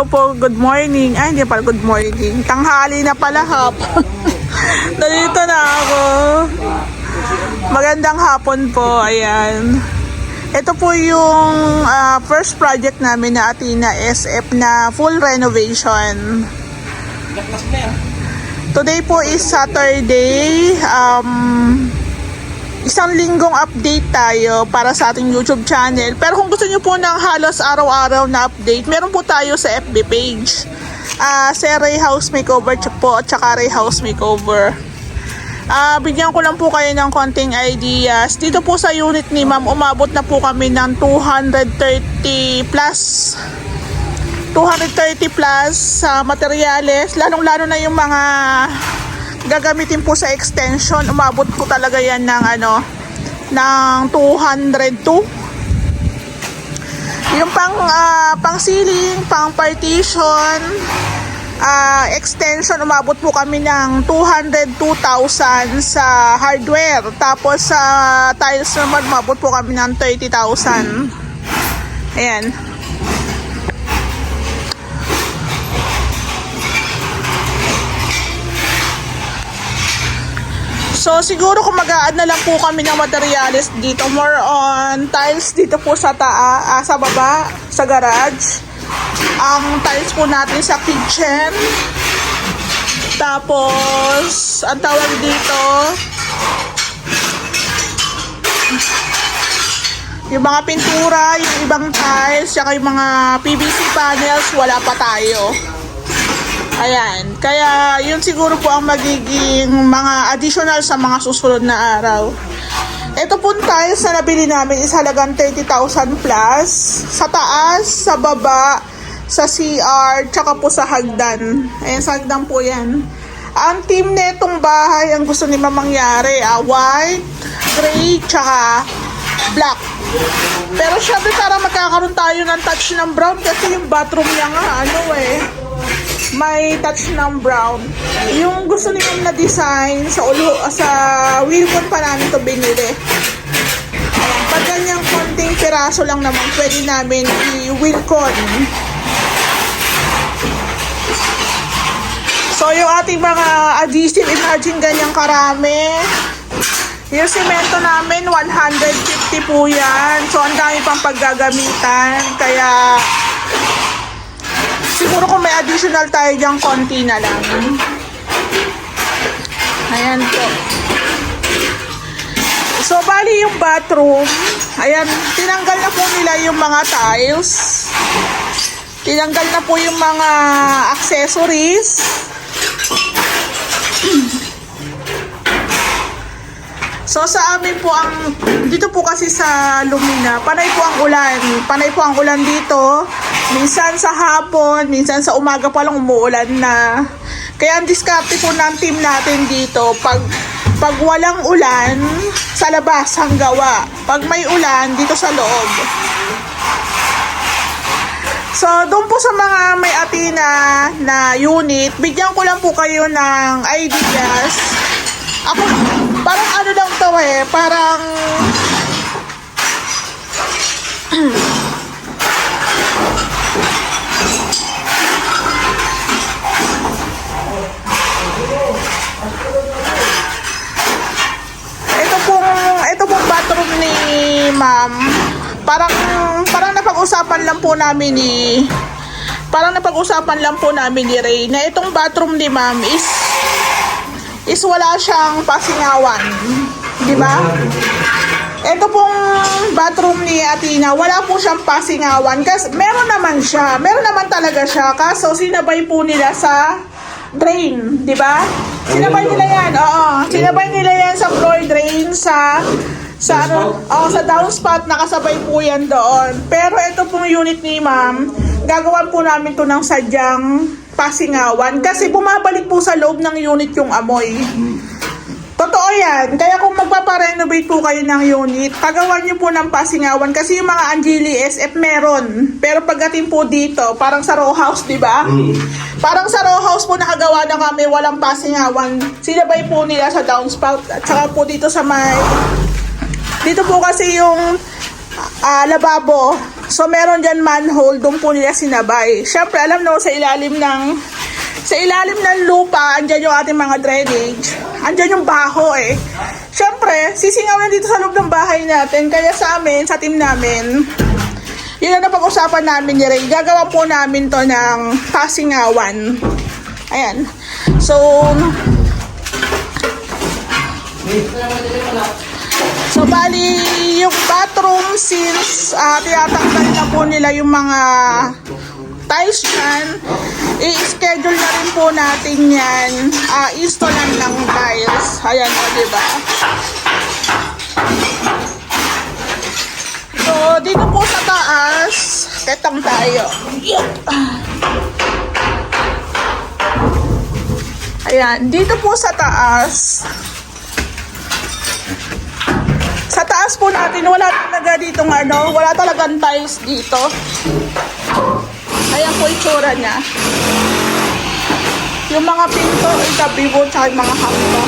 Hello po, good morning. Ay, hindi pala good morning. Tanghali na pala hapon. Nandito na ako. Magandang hapon po, ayan. Ito po yung ah, first project namin na Athena SF na full renovation. Today po is Saturday. Um, isang linggong update tayo para sa ating YouTube channel. Pero kung gusto nyo po ng halos araw-araw na update, meron po tayo sa FB page. Ah, sa Ray House Makeover po at saka Ray House Makeover. Ah, bigyan ko lang po kayo ng konting ideas. Dito po sa unit ni Ma'am, umabot na po kami ng 230 plus 230 plus sa materyales, lalong-lalo na yung mga gagamitin po sa extension, umabot po talaga yan ng ano, ng 202. Yung pang ah, pang ceiling, pang partition, ah, extension, umabot po kami ng 202,000 sa hardware. Tapos sa tiles naman, umabot po kami ng 30,000. Ayan. So siguro kung mag-a-add na lang po kami ng materials dito, more on tiles dito po sa taa, ah, sa baba, sa garage. Ang tiles po natin sa kitchen. Tapos, ang tawag dito, yung mga pintura, yung ibang tiles, saka yung mga PVC panels, wala pa tayo. Ayan. Kaya yun siguro po ang magiging mga additional sa mga susunod na araw. Ito po tiles na nabili namin is halagang 30,000 plus. Sa taas, sa baba, sa CR, tsaka po sa hagdan. Ayan, sa hagdan po yan. Ang team netong bahay, ang gusto ni mangyari, ah, white, gray, tsaka black. Pero syempre para magkakaroon tayo ng touch ng brown kasi yung bathroom niya nga, ano eh, may touch ng brown. Yung gusto niyo na design sa ulo sa wheelcon pa namin to binili. Pag ganyang konting piraso lang naman, pwede namin i-wheelcon. So, yung ating mga adhesive, imagine ganyang karami. Yung semento namin, 150 po yan. So, ang dami pang paggagamitan. Kaya, siguro kung may additional tayo dyan, konti na lang. Ayan po. So, bali yung bathroom, ayan, tinanggal na po nila yung mga tiles. Tinanggal na po yung mga accessories. So sa amin po ang dito po kasi sa Lumina, panay po ang ulan. Panay po ang ulan dito. Minsan sa hapon, minsan sa umaga pa lang umuulan na. Kaya ang diskarte po ng team natin dito, pag pag walang ulan, sa labas ang gawa. Pag may ulan, dito sa loob. So, doon po sa mga may Athena na unit, bigyan ko lang po kayo ng ideas. Ako, parang ano lang to eh, parang... ito pong, ito pong bathroom ni ma'am, parang, parang napag-usapan lang po namin ni, parang napag-usapan lang po namin ni Ray na itong bathroom ni ma'am is is wala siyang pasingawan. Di ba? Ito pong bathroom ni Athena, wala po siyang pasingawan. Kasi meron naman siya. Meron naman talaga siya. Kaso sinabay po nila sa drain. Di ba? Sinabay nila yan. Oo. Sinabay nila yan sa floor drain sa sa ano, oh, sa downspout nakasabay po yan doon. Pero ito pong unit ni ma'am, gagawan po namin to ng sadyang pasingawan kasi bumabalik po sa loob ng unit yung amoy. Totoo yan. Kaya kung magpaparenovate po kayo ng unit, pagawan nyo po ng pasingawan kasi yung mga Angeli SF meron. Pero pagdating po dito, parang sa row house, di ba? Parang sa row house po nakagawa na kami, walang pasingawan. Sinabay po nila sa downspout at saka po dito sa may... Dito po kasi yung ah, lababo. So, meron dyan manhole, doon po nila sinabay. Siyempre, alam na sa ilalim ng sa ilalim ng lupa, andyan yung ating mga drainage. Andyan yung baho eh. Siyempre, sisingaw na dito sa loob ng bahay natin. Kaya sa amin, sa team namin, yun ang napag-usapan namin ni Ray. Gagawa po namin to ng pasingawan. Ayan. So, So, bali, yung bathroom since uh, tinatanggal na po nila yung mga tiles dyan, i-schedule na rin po natin yan, uh, installan ng tiles. Ayan o, diba? So, dito po sa taas, ketang tayo. Yup. Ayan, dito po sa taas, sa taas po natin, wala talaga dito ano, wala talagang tiles dito. Ayan po itsura niya. Yung mga pinto, itabi po, tsaka yung mga hangto.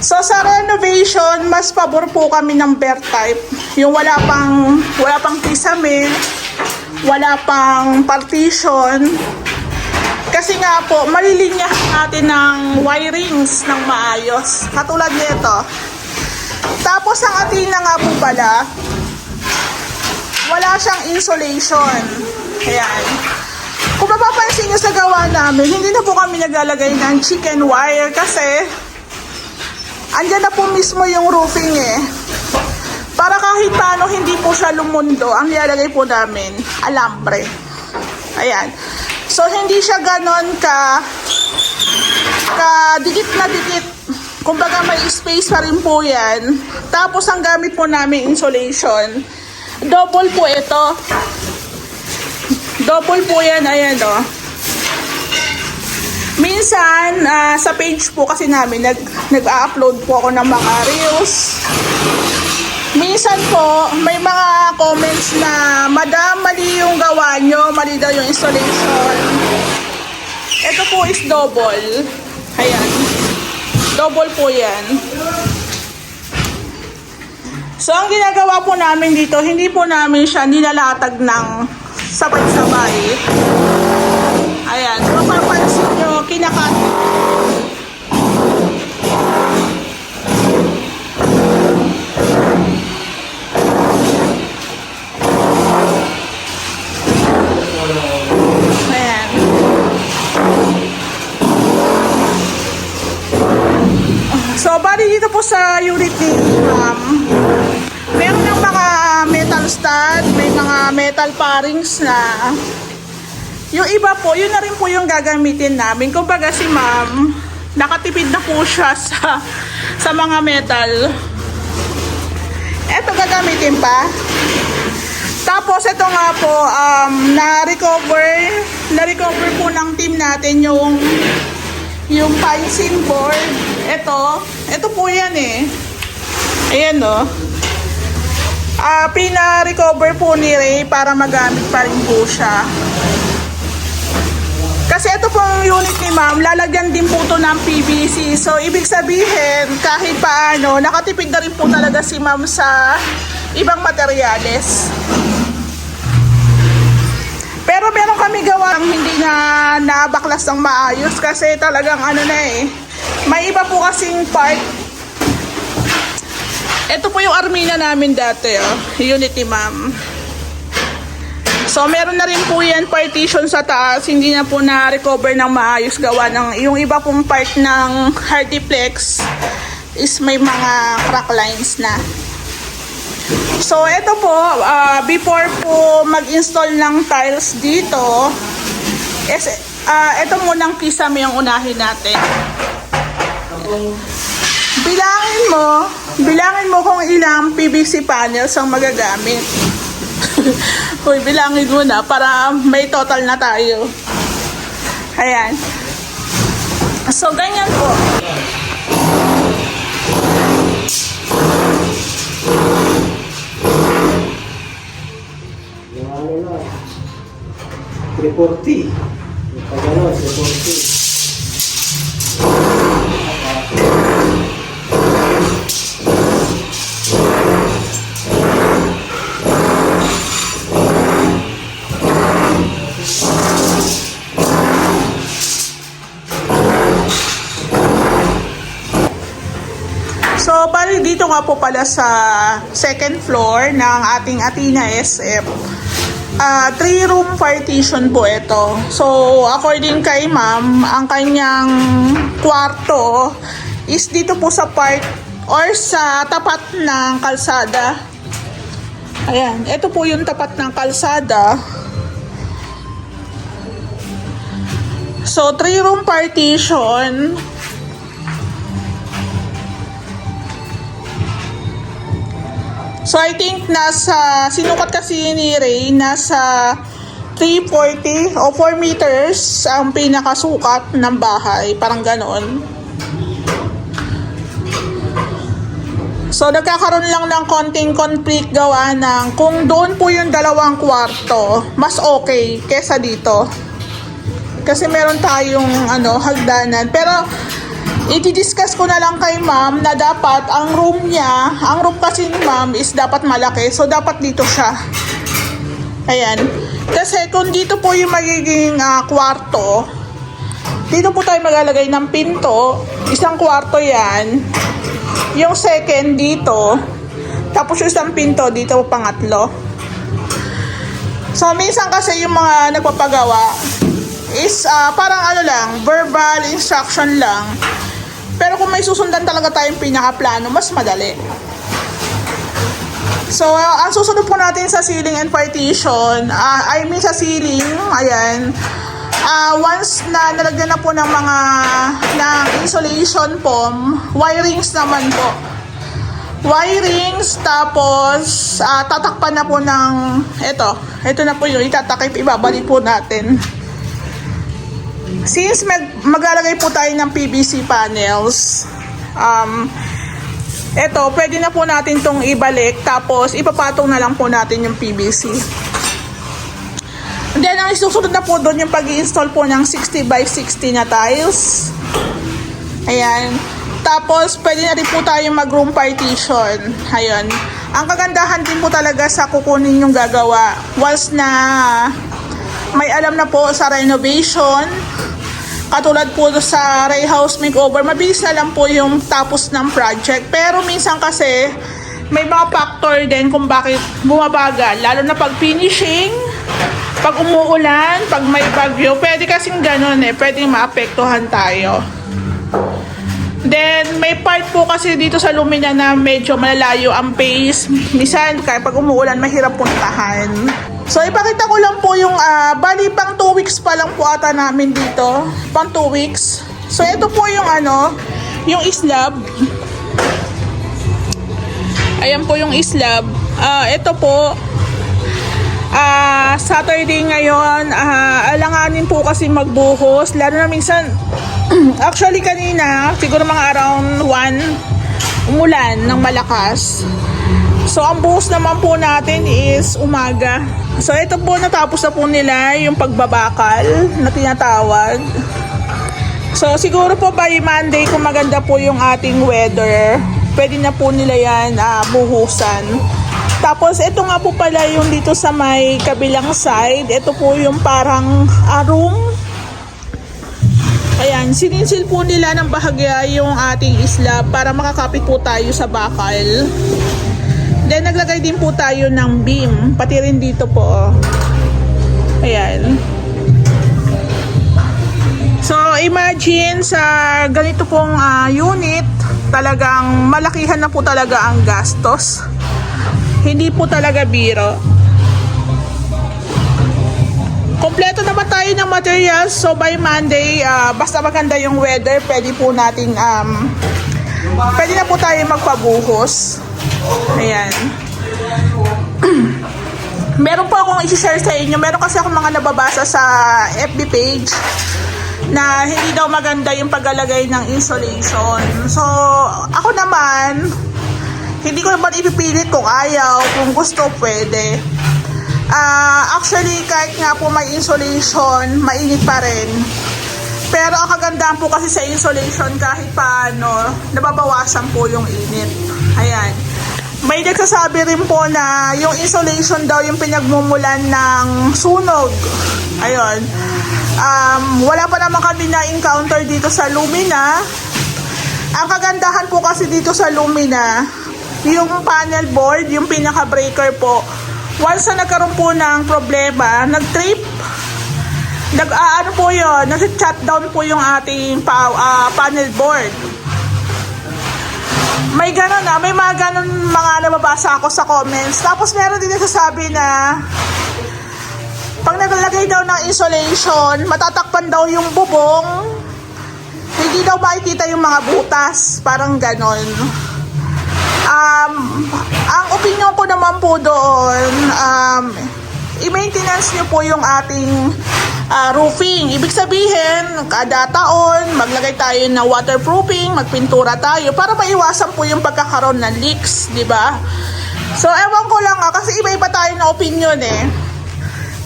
So sa renovation, mas pabor po kami ng bear type. Yung wala pang wala pang kisame, wala pang partition, kasi nga po, malilinyahan natin ng wirings ng maayos. Katulad nito. Tapos ang atina nga po pala, wala siyang insulation. Ayan. Kung mapapansin nyo sa gawa namin, hindi na po kami naglalagay ng chicken wire kasi andyan na po mismo yung roofing eh. Para kahit paano hindi po siya lumundo, ang nilalagay po namin, alambre. Ayan. So, hindi siya ganon ka ka dikit na dikit. Kumbaga may space pa rin po yan. Tapos, ang gamit po namin insulation. Double po ito. Double po yan. Ayan o. Minsan, ah, sa page po kasi namin, nag, nag-upload po ako ng mga reels. Minsan po, may mga comments na, Madam, mali yung gawa nyo, mali daw yung installation. Ito po is double. Ayan. Double po yan. So, ang ginagawa po namin dito, hindi po namin siya nilalatag ng sabay-sabay. Ayan. Mapapansin nyo, kinakat Ayan. So, bali dito po sa unit ni Ma'am, meron ng mga metal stud, may mga metal parings na yung iba po, yun na rin po yung gagamitin namin. Kumbaga si Ma'am, nakatipid na po siya sa, sa mga metal. Eto gagamitin pa. Tapos ito nga po, um, na-recover, na-recover po ng team natin yung yung pancing board. Ito, ito po yan eh. Ayan no. Ah, pina-recover po ni Ray para magamit pa rin po siya. Kasi ito pong unit ni ma'am, lalagyan din po to ng PVC. So, ibig sabihin, kahit paano, nakatipid na rin po talaga si ma'am sa ibang materyales. Pero meron kami gawang hindi na nabaklas ng maayos kasi talagang ano na eh. May iba po kasing part. Ito po yung armina namin dati, oh. Unity ma'am. So, meron na rin po yan partition sa taas. Hindi na po na-recover ng maayos gawa ng yung iba pong part ng Hardiplex is may mga crack lines na. So, ito po, ah, before po mag-install ng tiles dito, is, ah, ito munang kisame yung unahin natin. Bilangin mo, bilangin mo kung ilang PVC panels ang magagamit. Uy, bilangin mo na para may total na tayo. Ayan. So, ganyan po. Ano na, 340. Yung pag ano, 340. Po pala sa second floor ng ating Athena SF. Ah, three room partition po ito. So, according kay ma'am, ang kanyang kwarto is dito po sa part or sa tapat ng kalsada. Ayan, ito po yung tapat ng kalsada. So, three room partition. So, I think nasa, sinukat kasi ni Ray, nasa 340 o 4 meters ang pinakasukat ng bahay. Parang ganon. So, nagkakaroon lang ng konting conflict gawa ng kung doon po yung dalawang kwarto, mas okay kesa dito. Kasi meron tayong ano, hagdanan. Pero, i-discuss ko na lang kay ma'am na dapat ang room niya, ang room kasi ni ma'am is dapat malaki. So, dapat dito siya. Ayan. Kasi kung dito po yung magiging ah, kwarto, dito po tayo maglalagay ng pinto. Isang kwarto yan. Yung second dito. Tapos yung isang pinto dito pangatlo. So, minsan kasi yung mga nagpapagawa is ah, parang ano lang, verbal instruction lang. Pero kung may susundan talaga tayong pinaka-plano, mas madali. So, ah, ang susunod po natin sa ceiling and partition, ah, I mean sa ceiling, ayan, ah once na nalagyan na po ng mga ng insulation foam, wirings naman po. Wirings, tapos ah, tatakpan na po ng, ito, ito na po yung itatakip, ibabalik po natin. Since mag maglalagay po tayo ng PVC panels, um, eto, pwede na po natin tong ibalik, tapos ipapatong na lang po natin yung PVC. And then, ang isusunod na po doon yung pag install po ng 60 by 60 na tiles. Ayan. Tapos, pwede na rin po tayong mag-room partition. Ayun. Ang kagandahan din po talaga sa kukunin yung gagawa. Once na may alam na po sa renovation, katulad po sa Ray House Makeover, mabilis na lang po yung tapos ng project. Pero minsan kasi, may mga factor din kung bakit bumabagal. Lalo na pag finishing, pag umuulan, pag may bagyo, pwede kasing ganun eh. Pwede maapektuhan tayo. Then, may part po kasi dito sa Lumina na medyo malalayo ang pace. Minsan, kaya pag umuulan, mahirap puntahan. So, ipakita ko lang po yung, ah, bali pang 2 weeks pa lang po ata namin dito. Pang 2 weeks. So, ito po yung ano, yung slab. Ayan po yung slab. Ah, ito po, Ah, Saturday ngayon, ah, alanganin po kasi magbuhos. Lalo na minsan, actually kanina, siguro mga around 1, umulan ng malakas. So, ang buhos naman po natin is umaga. So, ito po, natapos na po nila yung pagbabakal na tinatawag. So, siguro po by Monday, kung maganda po yung ating weather, pwede na po nila yan ah, buhusan. Tapos, ito nga po pala yung dito sa may kabilang side. Ito po yung parang ah, room. Ayan, sininsil po nila ng bahagya yung ating slab para makakapit po tayo sa bakal. Then, naglagay din po tayo ng beam. Pati rin dito po. oh. Ayan. So, imagine sa ganito pong ah, unit, talagang malakihan na po talaga ang gastos. Hindi po talaga biro. Kompleto naman tayo ng materials. So, by Monday, ah, basta maganda yung weather, pwede po nating, um, pwede na po tayo magpabuhos. Ayan. Meron po akong i-share sa inyo. Meron kasi akong mga nababasa sa FB page na hindi daw maganda yung paglalagay ng insulation. So, ako naman, hindi ko naman ipipilit kung ayaw, kung gusto, pwede. Ah, actually, kahit nga po may insulation, mainit pa rin. Pero ang kagandahan po kasi sa insulation, kahit paano, nababawasan po yung init. Ayan. May nagsasabi rin po na yung insulation daw yung pinagmumulan ng sunog. Ayun. Um, wala pa naman kami na-encounter dito sa Lumina Ang kagandahan po kasi dito sa Lumina, yung panel board, yung pinaka-breaker po, once na nagkaroon po ng problema, nag-trip, nag ah, ano po yun, nag-shutdown po yung ating pa, ah, panel board. May gano'n na, may mga gano'n mga nababasa ako sa comments. Tapos meron din nagsasabi na pag naglagay daw ng insulation, matatakpan daw yung bubong, hindi daw makikita yung mga butas. Parang ganon. Um, ang opinion ko naman po doon, um, i-maintenance nyo po yung ating ah, roofing. Ibig sabihin, kada taon, maglagay tayo ng waterproofing, magpintura tayo para maiwasan po yung pagkakaroon ng leaks, di ba? So, ewan ko lang ah, kasi iba-iba tayo ng opinion eh.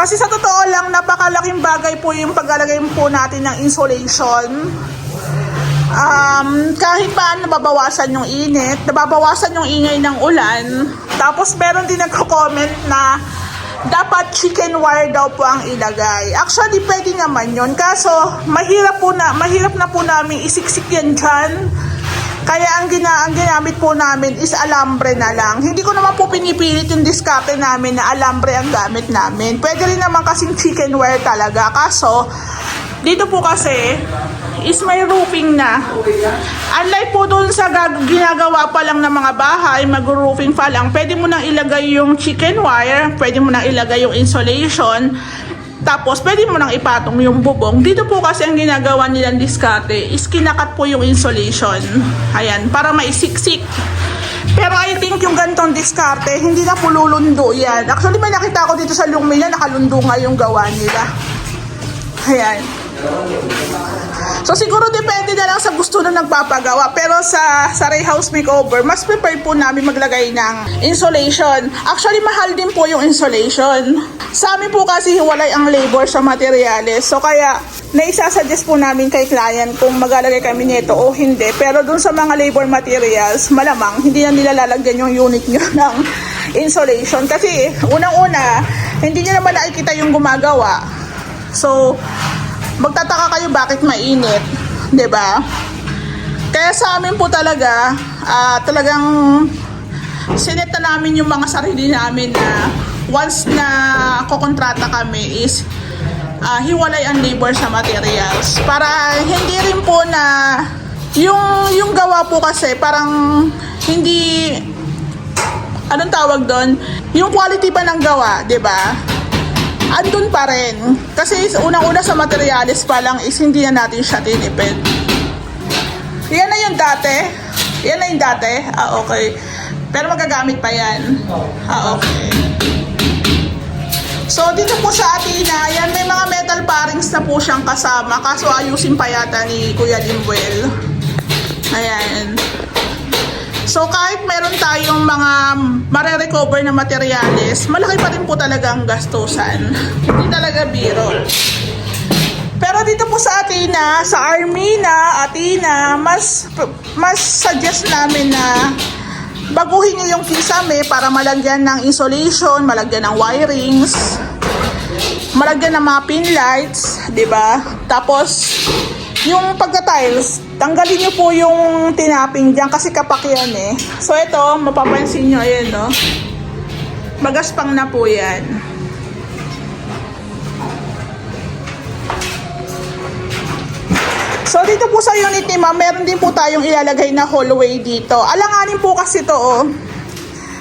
Kasi sa totoo lang, napakalaking bagay po yung paglalagay po natin ng insulation. Um, kahit pa nababawasan yung init, nababawasan yung ingay ng ulan. Tapos meron din nagko-comment na dapat chicken wire daw po ang ilagay. Actually, pwede naman yon Kaso, mahirap po na, mahirap na po namin isiksik yan dyan. Kaya ang, gina, ang ginamit po namin is alambre na lang. Hindi ko naman po pinipilit yung diskarte namin na alambre ang gamit namin. Pwede rin naman kasing chicken wire talaga. Kaso, dito po kasi is may roofing na. Unlike po dun sa ginagawa pa lang ng mga bahay, mag-roofing pa lang, pwede mo nang ilagay yung chicken wire, pwede mo nang ilagay yung insulation, tapos pwede mo nang ipatong yung bubong. Dito po kasi ang ginagawa nilang diskarte is kinakat po yung insulation. Ayan, para maisiksik. Pero I think yung gantong diskarte, hindi na po yan. Actually, may nakita ko dito sa Lumina, nakalundo nga yung gawa nila. Ayan. So siguro depende na lang sa gusto na nagpapagawa. Pero sa sa Ray House Makeover, mas prepared po namin maglagay ng insulation. Actually, mahal din po yung insulation. Sa amin po kasi hiwalay ang labor sa materyales. So kaya naisasuggest po namin kay client kung maglalagay kami nito o hindi. Pero dun sa mga labor materials, malamang hindi na nila lalagyan yung unit nyo ng insulation. Kasi unang-una, hindi nyo naman nakikita yung gumagawa. So, magtataka kayo bakit mainit, 'di ba? Kaya sa amin po talaga, ah, talagang sinet na namin yung mga sarili namin na once na kukontrata kami is ah, hiwalay ang labor sa materials. Para hindi rin po na yung yung gawa po kasi parang hindi anong tawag doon? Yung quality ba ng gawa, 'di ba? Andun pa rin. Kasi unang-una sa materialis pa lang is hindi na natin siya tinipid. Yan na yung dati. Yan na yung dati. Ah, okay. Pero magagamit pa yan. Ah, okay. So, dito po sa Atina, yan may mga metal parings na po siyang kasama. Kaso ayusin pa yata ni Kuya Limwell. Ayan. So kahit meron tayong mga mare-recover na materyales, malaki pa rin po talaga ang gastusan. Hindi talaga biro. Pero dito po sa Athena, sa Armina, Athena, mas mas suggest namin na baguhin niyo yung kisame para malagyan ng insulation, malagyan ng wirings, malagyan ng mga pin lights, 'di ba? Tapos yung pagka-tiles, tanggalin niyo po yung tinaping diyan kasi kapak yan eh. So ito, mapapansin niyo ayan no. Magaspang na po yan. So dito po sa unit ni ma'am, meron din po tayong ilalagay na hallway dito. Alanganin po kasi to oh.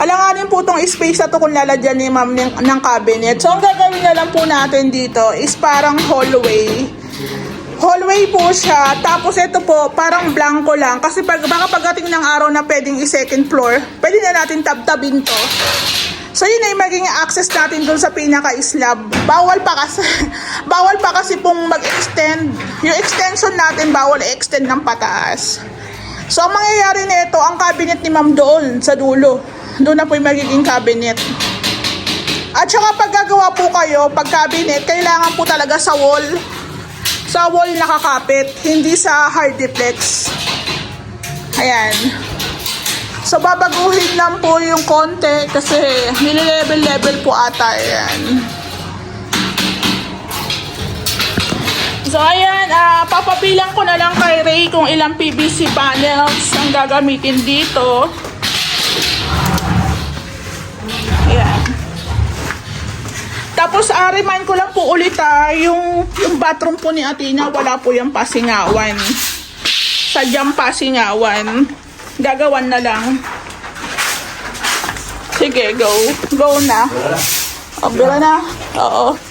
Alanganin po tong space na to kung lalagyan ni ma'am ng, ng cabinet. So ang gagawin na lang po natin dito is parang hallway. Hallway po siya. Tapos ito po, parang blanco lang. Kasi pag, baka pagdating ng araw na pwedeng i-second floor, pwede na natin tab-tabin to. So yun ay maging access natin dun sa pinaka-slab. Bawal pa kasi, bawal pa kasi pong mag-extend. Yung extension natin, bawal i-extend ng pataas. So ang mangyayari nito, ang cabinet ni ma'am doon sa dulo. Doon na po yung magiging cabinet. At saka pag gagawa po kayo, pag cabinet, kailangan po talaga sa wall. Sa wall nakakapit, hindi sa hard deflex. Ayan. So, babaguhin lang po yung konti kasi nililevel-level po ata yan. So ayan, ah, papabilang ko na lang kay Ray kung ilang PVC panels ang gagamitin dito. Ayan. Tapos remind ko lang po ulit ah, yung, yung bathroom po ni Atina, wala po yung pasingawan. Sadyang pasingawan. Gagawan na lang. Sige, go. Go na. O, bira na. Oo.